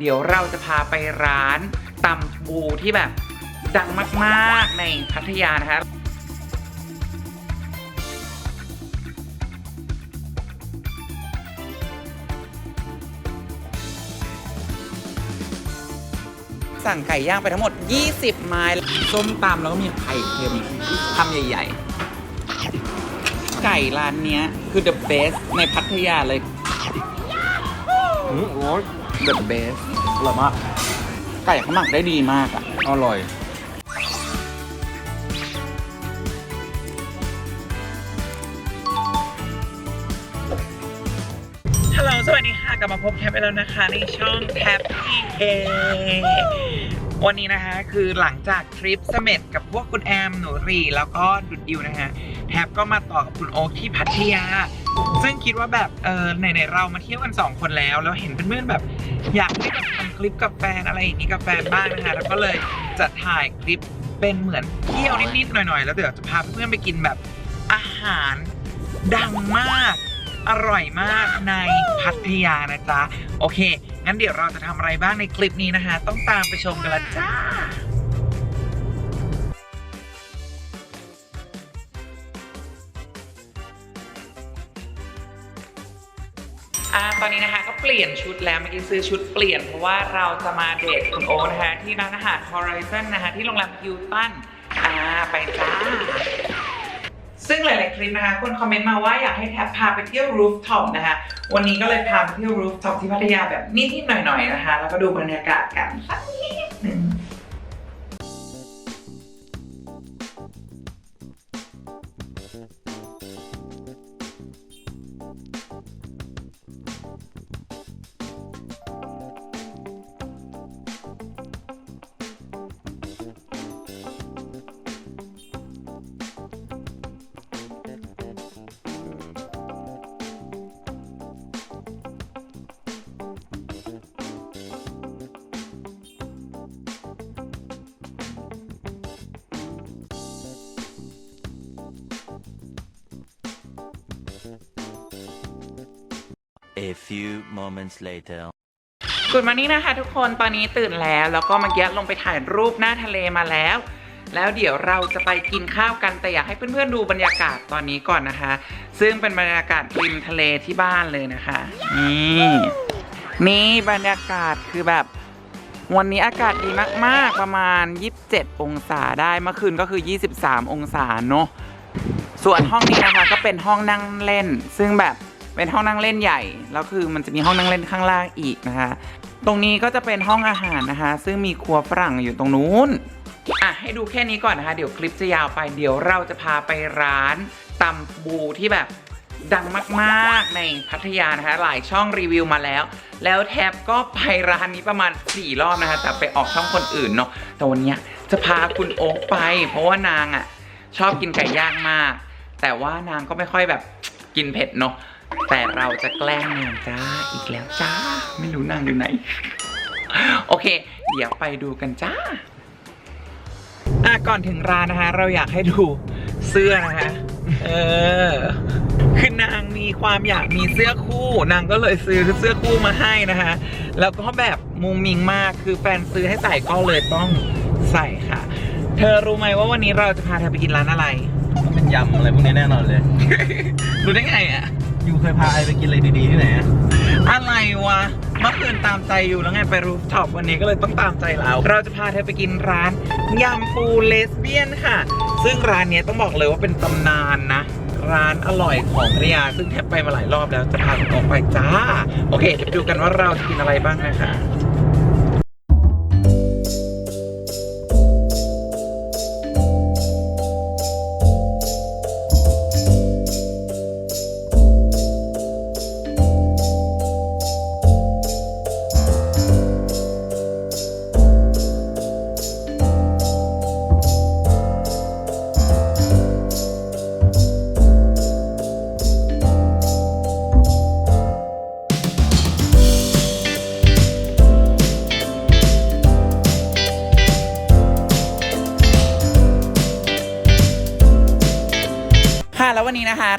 เดี๋ยวเราจะพาไปร้านตำปูที่แบบดังมากๆในพัทยานะคะสั่งไก่ย่างไปทั้งหมด 20 ไม้ส้มตำแล้วก็มีไข่เค็มคำใหญ่ ๆ ไก่ร้านนี้คือ the best ในพัทยาเลย อืมโอ้ the best อร่อยมาก ไก่เขาหมักได้ดีมากอะอร่อย ฮัลโหล สวัสดีค่ะ กลับมาพบแท็บไปแล้วนะคะ ในช่องแท็บทีเควันนี้นะคะคือหลังจากทริปเสม็ดกับพวกคุณแอมหนูรีแล้วก็ดุดดิวนะฮะแท็บก็มาต่อกับคุณโอ๊คที่พัทยา ซึ่งคิดว่าแบบเออไหนๆเรามาเที่ยวกัน 2 คนแล้ว แล้วเห็นเพื่อนๆแบบ อยากให้ทำคลิปกับแฟนอะไรอย่างนี้กับแฟนบ้างนะคะแล้วก็เลยจะถ่ายคลิปเป็นเหมือนเที่ยวนิดๆหน่อยๆ แล้วเดี๋ยวจะพาเพื่อนไปกินแบบอาหารดังมาก อร่อยมากในพัทยานะจ๊ะ โอเค งั้นเดี๋ยวเราจะทำอะไรบ้างในคลิปนี้นะคะ ต้องตามไปชมกันละจ้า ตอนนี้นะคะก็เปลี่ยนชุดแล้วเมื่อกี้ซื้อชุดเปลี่ยน เพราะว่าเราจะมาเดทคุณโอนะคะ ที่ร้านอาหาร Horizon นะคะ ที่โรงแรมฮิวตันอ่าไปจ้า ซึ่งหลาย ๆ คลิปนะคะ คนคอมเมนต์มาว่าอยากให้แท็บพาไปเที่ยวรูฟท็อปนะคะ วันนี้ก็เลยพาไปเที่ยวรูฟท็อปที่พัทยาแบบนิด ๆ หน่อย ๆ นะคะ แล้วก็ดูบรรยากาศกันสักนิด A few moments later. กุดมานี่นะคะทุกคนตอนนี้ตื่นแล้วแล้วก็เมื่อกี้ลงไปถ่ายรูปหน้าทะเลมาแล้ว แล้วเดี๋ยวเราจะไปกินข้าวกันแต่อยากให้เพื่อนๆดูบรรยากาศตอนนี้ก่อนนะคะ ซึ่งเป็นบรรยากาศริมทะเลที่บ้านเลยนะคะ นี่นี่บรรยากาศคือแบบ วันนี้อากาศดีมากๆประมาณ 27 องศาได้เมื่อคืนก็คือ 23 องศาเนอะส่วนห้องนี้นะคะก็เป็นห้องนั่งเล่น ซึ่งแบบ เป็นห้องนั่งเล่นใหญ่ แล้วคือมันจะมีห้องนั่งเล่นข้างล่างอีกนะคะ ตรงนี้ก็จะเป็นห้องอาหารนะคะ ซึ่งมีครัวฝรั่งอยู่ตรงนู้นอะให้ดูแค่นี้ก่อนนะคะ เดี๋ยวคลิปจะยาวไป เดี๋ยวเราจะพาไปร้านตำบูที่แบบดังมากๆในพัทยานะคะ หลายช่องรีวิวมาแล้ว แล้วแทบก็ไปร้านนี้ประมาณ 4 รอบนะคะ แต่ไปออกช่องคนอื่นเนาะ แต่วันนี้จะพาคุณโอ๊คไป เพราะว่านางอะชอบกินไก่ย่างมาก แต่ว่านางก็ไม่ค่อยแบบกินเผ็ดเนาะ แต่เราจะแกล้งนางจ้าอีกแล้วจ้า ไม่รู้นางอยู่ไหน โอเค เดี๋ยวไปดูกันจ้าอะก่อนถึงร้านนะคะ เราอยากให้ดูเสื้อนะคะเออคือนางมีความอยากมีเสื้อคู่ นางก็เลยซื้อเสื้อคู่มาให้นะคะ แล้วก็แบบมุงมิงมากคือแฟนซื้อให้ใส่ก็เลยต้องใส่ค่ะ เธอรู้ไหมว่าวันนี้เราจะพาเธอไปกินร้านอะไรต้องเป็นยำอะไรพวกนี้แน่นอนเลย รู้ได้ไงอะ ยูเคยพาไอไปกินอะไรดีๆที่ไหนอะอะไรวะเมื่อคืนตามใจอยู่แล้วไงไปรูฟท็อปวันนี้ก็เลยต้องตามใจเรา เราจะพาเธอไปกินร้านยำปูเลสเบี้ยนค่ะ ซึ่งร้านเนี้ยต้องบอกเลยว่าเป็นตำนานนะ ร้านอร่อยของพัทยา ซึ่งแทบไปมาหลายรอบแล้วจะพาคุณออกไปจ้า โอเคเดี๋ยวไปดูกันว่าเราจะกินอะไรบ้างนะคะ「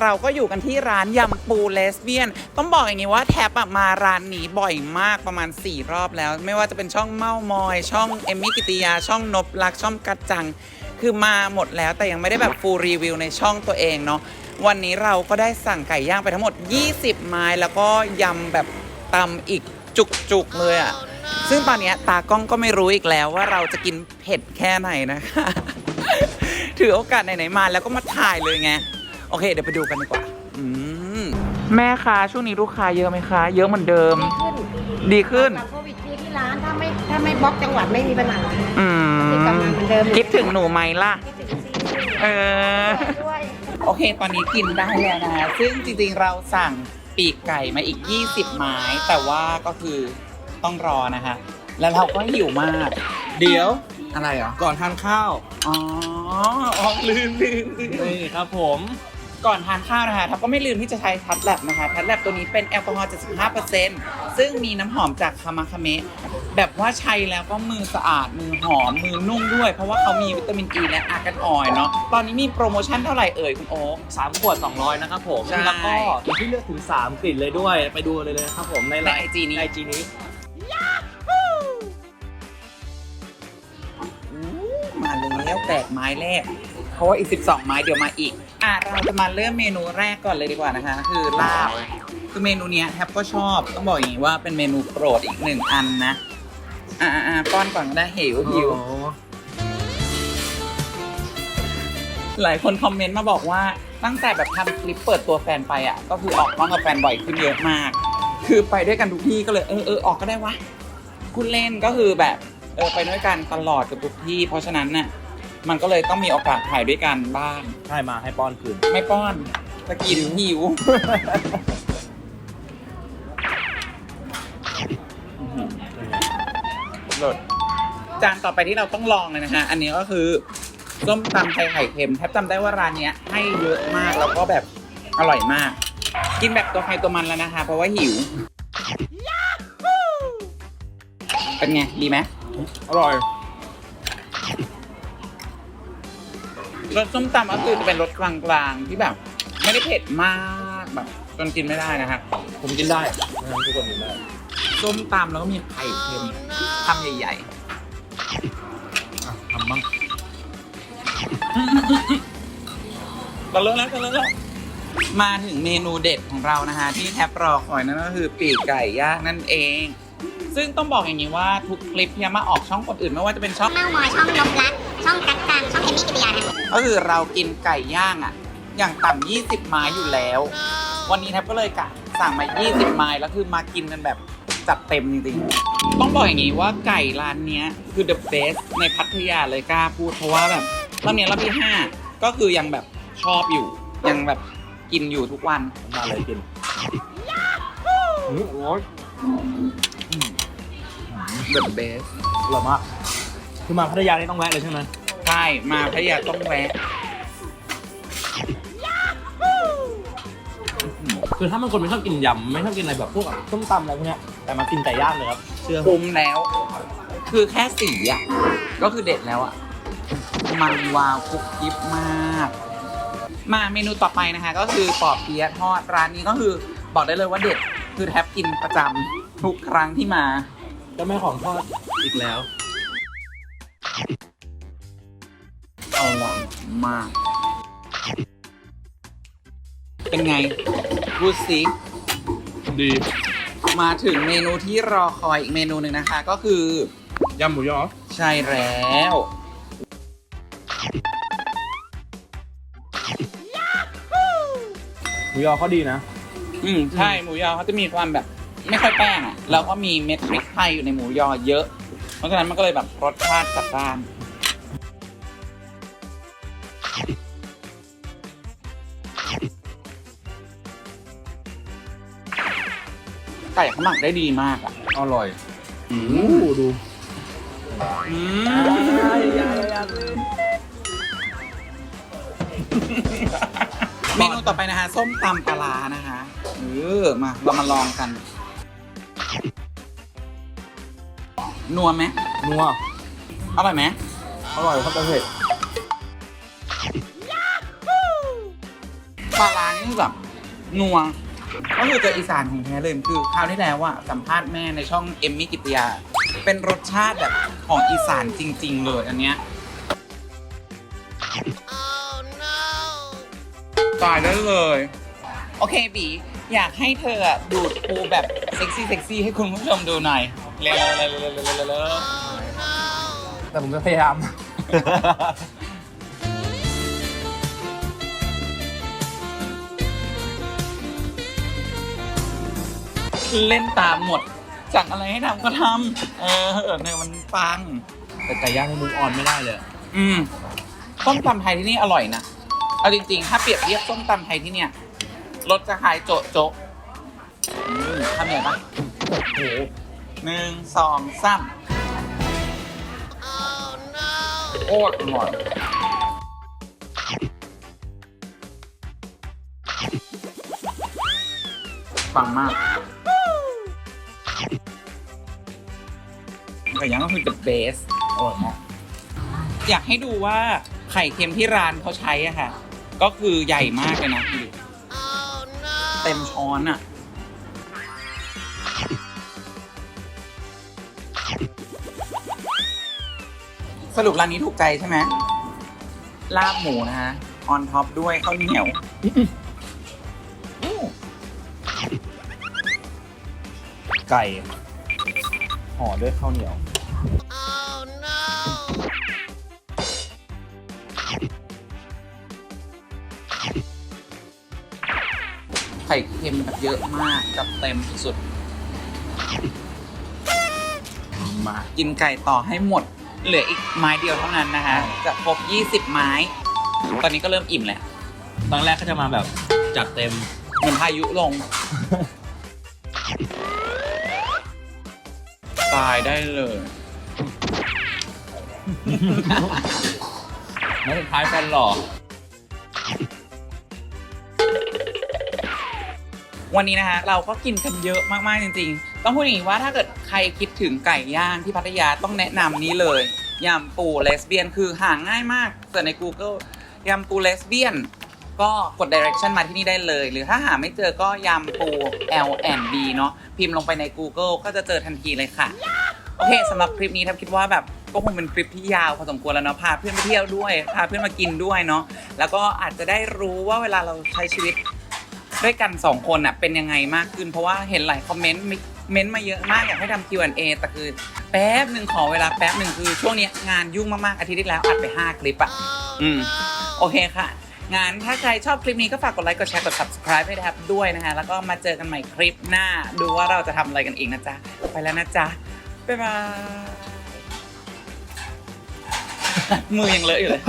เราก็อยู่กันที่ร้านยำปูเลสเบี้ยน ต้องบอกอย่างนี้ว่าแทบมาร้านนี้บ่อยมากประมาณ 4 รอบแล้ว ไม่ว่าจะเป็นช่องเม้ามอย ช่องเอมมี่กิติยา ช่องนบลักช่องกัดจัง คือมาหมดแล้วแต่ยังไม่ได้แบบฟูลรีวิวในช่องตัวเองเนาะวันนี้เราก็ได้สั่งไก่ย่างไปทั้งหมด 20 ไม้ แล้วก็ยำแบบตำอีกจุกๆเลยอะซึ่งตอนนี้ตากล้องก็ไม่รู้อีกแล้วว่าเราจะกินเผ็ดแค่ไหนนะคะ ถือโอกาสไหนๆมาแล้วก็มาถ่ายเลยไง โอเค เดี๋ยวไปดูกันดีกว่า อืมแม่คะช่วงนี้ลูกค้าเยอะไหมคะ เยอะเหมือนเดิมดีขึ้นดีขึ้นหลังโควิดคือที่ร้านถ้าไม่ถ้าไม่บล็อกจังหวัดไม่มีปัญหาอืกลับมมาเหมือนเดิมคิดถึงหนูไหมล่ะคิดถึงซีรีส์เออ ด้วย โอเค ตอนนี้กินได้แล้วนะฮะซึ่งจริงๆ เราสั่งปีกไก่มาอีก 20 ไม้ แต่ว่าก็คือต้องรอนะฮะแล้วเราก็หิวมาก เดี๋ยว อะไรเหรอ ก่อนทานข้าว อ๋อ อ๋อลืมลืมลืมนี่ครับผม ก่อนทานข้าวนะคะทับก็ไม่ลืมที่จะใช้ทัดแลบนะคะทัดแลบตัวนี้เป็นแอลกอฮอล์ 75%ซึ่งมีน้ำหอมจากคามาคาเมะแบบว่าใช้แล้วก็มือสะอาดมือหอม มือนุ่มด้วย เพราะว่าเขามีวิตามินอ e ีและอาร์กันออยล์เนาะตอนนี้มีโปรโมชั่นเท่าไหร่เอ่ยคุณโอ๊ค3ขวด 200 นะครับผม ใช่แล้วก็มีที่เลือกถึง 3 กลิ่นเลยด้วย ไปดูเลยนะครับผม ในในไลไอน์จีนี้ ไอจีนี้ มาแล้วแตกไม้แรก เพราะว่าอีก 12 ไม้เดี๋ยวมาอีก อะเราจะมาเริ่มเมนูแรกก่อนเลยดีกว่านะคะ คือลาบคือเมนูเนี้ยแทบก็ชอบต้องบอกอย่างนี้ว่าเป็นเมนูโปรดอีกหนึ่งอันนะอ่าอ่าป้อนก่อนก็ได้หิวหิวหลายคนคอมเมนต์มาบอกว่าตั้งแต่แบบทำคลิปเปิดตัวแฟนไปอะ ก็คือออกกล้องกับแฟนบ่อยขึ้นเยอะมาก คือไปด้วยกันทุกที่ก็เลยเออเออออกก็ได้วะคุณเล่นก็คือแบบเออไปด้วยกันตลอดกับทุกที่ เพราะฉะนั้นน่ะ มันก็เลยต้องมีโอกาสถ่ายด้วยกันบ้างใช่มาให้ป้อนคืน ไม่ป้อนจะกินหิว หลดจานต่อไปที่เราต้องลองเลยนะฮะ อันนี้ก็คือส้มตำไทยไข่เค็มแทบจำได้ว่าร้านเนี้ยให้เยอะมากแล้วก็แบบอร่อยมาก กินแบบตัวใครตัวมันแล้วนะคะ เพราะว่าหิว เป็นไง ดีไหมอร่อย รสส้มตำก็คือจะเป็นรสกลางๆ ที่แบบ ไม่ได้เผ็ดมากแบบจนกินไม่ได้นะครับผมกินได้นะครับทุกคนกินได้ส้มตำแล้วก็มีไข่เค็มคำใหญ่อะทำบ้างๆเราเลิกแล้วเราเลิกแล้วมาถึงเมนูเด็ดของเรานะคะ ที่แทบรอคอยนั่นก็คือปีกไก่ย่างนั่นเอง ซึ่งต้องบอกอย่างนี้ว่าทุกคลิปที่มาออกช่องคนอื่นไม่ว่าจะเป็นช่องเม้ามอยช่องลบลักช่องกัดกันช่องเอมมี่กิติยานะ ก็คือเรากินไก่ย่างอะ อย่างต่ำ20 ไม้อยู่แล้ว วันนี้แทบก็เลยกะสั่งมา 20 ไม้แล้วคือมากินกันแบบจัดเต็มจริงๆ ต้องบอกอย่างนี้ว่าไก่ร้านเนี้ยคือ the best ในพัทยาเลยกล้าพูดเพราะว่าแบบรอบเนี้ยรอบที่ห้าก็คือยังแบบชอบอยู่ ยังแบบกินอยู่ทุกวันมาเลยกินอืมอร่อย the best อร่อยมาก คือมาพัทยานี่ต้องแวะเลยใช่ไหม ใช่ มาพัทยาต้องแวะ คือถ้ามันคนไม่ชอบกินยำไม่ชอบกินอะไรแบบพวกแบบส้มตำอะไรพวกเนี้ยแต่มากินไก่ย่างเลยครับเชื่อคุ้มแล้ว คือแค่สีอะ ก็คือเด็ดแล้วอะ มันวาวคุกกิบมาก มาเมนูต่อไปนะคะ ก็คือปอบเปี๊ยะทอดร้านนี้ก็คือบอกได้เลยว่าเด็ด คือแทบกินประจำทุกครั้งที่มา เจ้าแม่ของทอดอีกแล้ว มาก เป็นไงพูดสิดี มาถึงเมนูที่รอคอยอีกเมนูหนึ่งนะคะ ก็คือยำหมูยอใช่แล้ว หมูยอเขาดีนะ อืมใช่หมูยอเขาจะมีความแบบ ไม่ค่อยแป้งอะแล้วก็มีเม็ดพริกไทยอยู่ในหมูยอเยอะ เพราะฉะนั้นมันก็เลยแบบรสชาติจัดจ้าน ไก่เขาหมักได้ดีมากอะอร่อยอืโอ้มดูอืมเมนูต่อไปนะคะส้มตำปลาร้านะคะเออมาเรามาลองกัน นัวไหมนัวอร่อยไหมอร่อยครับเผ็ดปลาที่แบบนัว ก็คือเจออีสานของแท้เลยคือคราวที่แล้วอะสัมภาษณ์แม่ในช่องเอมมี่กิตยา เป็นรสชาติแบบของอีสานจริง ๆ เลยอันเนี้ยตายได้เลย โอเคบีอยากให้เธออะดูดปูแบบเซ็กซี่เซ็กซี่ให้คุณผู้ชมดูหน่อยเร็วๆเร็วๆเร็วๆเร็วๆเร็วๆแต่ผมจะพยายาม เล่นตามหมดสั่งอะไรให้ทำก็ทำเออเนี่ยมันฟัง แต่ไก่ย่างนี่มุกออนไม่ได้เลยอะอืมส้มตำไทยที่นี่อร่อยนะเอาจริงๆ ถ้าเปรียบเทียบส้มตำไทยที่เนี่ยรสจะคล้ายโจะโจะอืมทำยังไงปะโอ้โหหนึ่งสองสามโคตรอร่อยฟังมาก ไก่ย่างก็คือ the best อร่อยมากอยากให้ดูว่าไข่เค็มที่ร้านเขาใช้อะค่ะ ก็คือใหญ่มากเลยนะดูเต็มช้อนอะสรุปร้านนี้ถูกใจใช่ไหมลาบหมูนะฮะออนท็อปด้วยข้าวเหนียวไก่ห่อด้วยข้าวเหนียว ไข่เค็มแบบเยอะมากจัดเต็มสุดมากินไก่ต่อให้หมด เหลืออีกไม้เดียวเท่านั้นนะคะ จะครบ20 ไม้ ตอนนี้ก็เริ่มอิ่มแล้ว ตอนแรกก็จะมาแบบจัดเต็ม เหมือนพายุลง ตายได้เลยแล้วสุดท้ายแฟนหล่อ วันนี้นะคะเราก็กินกันเยอะมากๆจริง ๆ ต้องพูดอย่างนี้ว่าถ้าเกิดใครคิดถึงไก่ย่างที่พัทยาต้องแนะนำนี้เลยยำปูเลสเบียนคือหาง่ายมากเสิร์ชใน Google ยำปูเลสเบียนก็กด direction มาที่นี่ได้เลย หรือถ้าหาไม่เจอก็ยำปู L and B เนาะพิมพ์ลงไปใน Google ก็จะเจอทันทีเลยค่ะ โอเคสำหรับคลิปนี้ทับคิดว่าแบบก็คงเป็นคลิปที่ยาวพอสมควรแล้วเนาะพาเพื่อนไปเที่ยวด้วย พาเพื่อนมากินด้วยเนาะแล้วก็อาจจะได้รู้ว่าเวลาเราใช้ชีวิต ด้วยกันสองคนอะเป็นยังไงมากขึ้น เพราะว่าเห็นหลายคอมเมนต์มิเม้นต์มาเยอะมากอยากให้ทำ Q&A แต่คือแป๊บหนึ่งขอเวลาแป๊บหนึ่งคือช่วงเนี้ยงานยุ่งมากๆอาทิตย์ที่แล้วอัดไป 5 คลิปอะอืมโอเคค่ะงานถ้าใครชอบคลิปนี้ก็ฝากกดไลค์กดแชร์กด subscribe ให้ทับด้วยนะคะแล้วก็มาเจอกันใหม่คลิปหน้า ดูว่าเราจะทำอะไรกันอีกนะจ๊ะ ไปแล้วนะจ๊ะ บ๊ายบาย มือยังเลอะอยู่เลย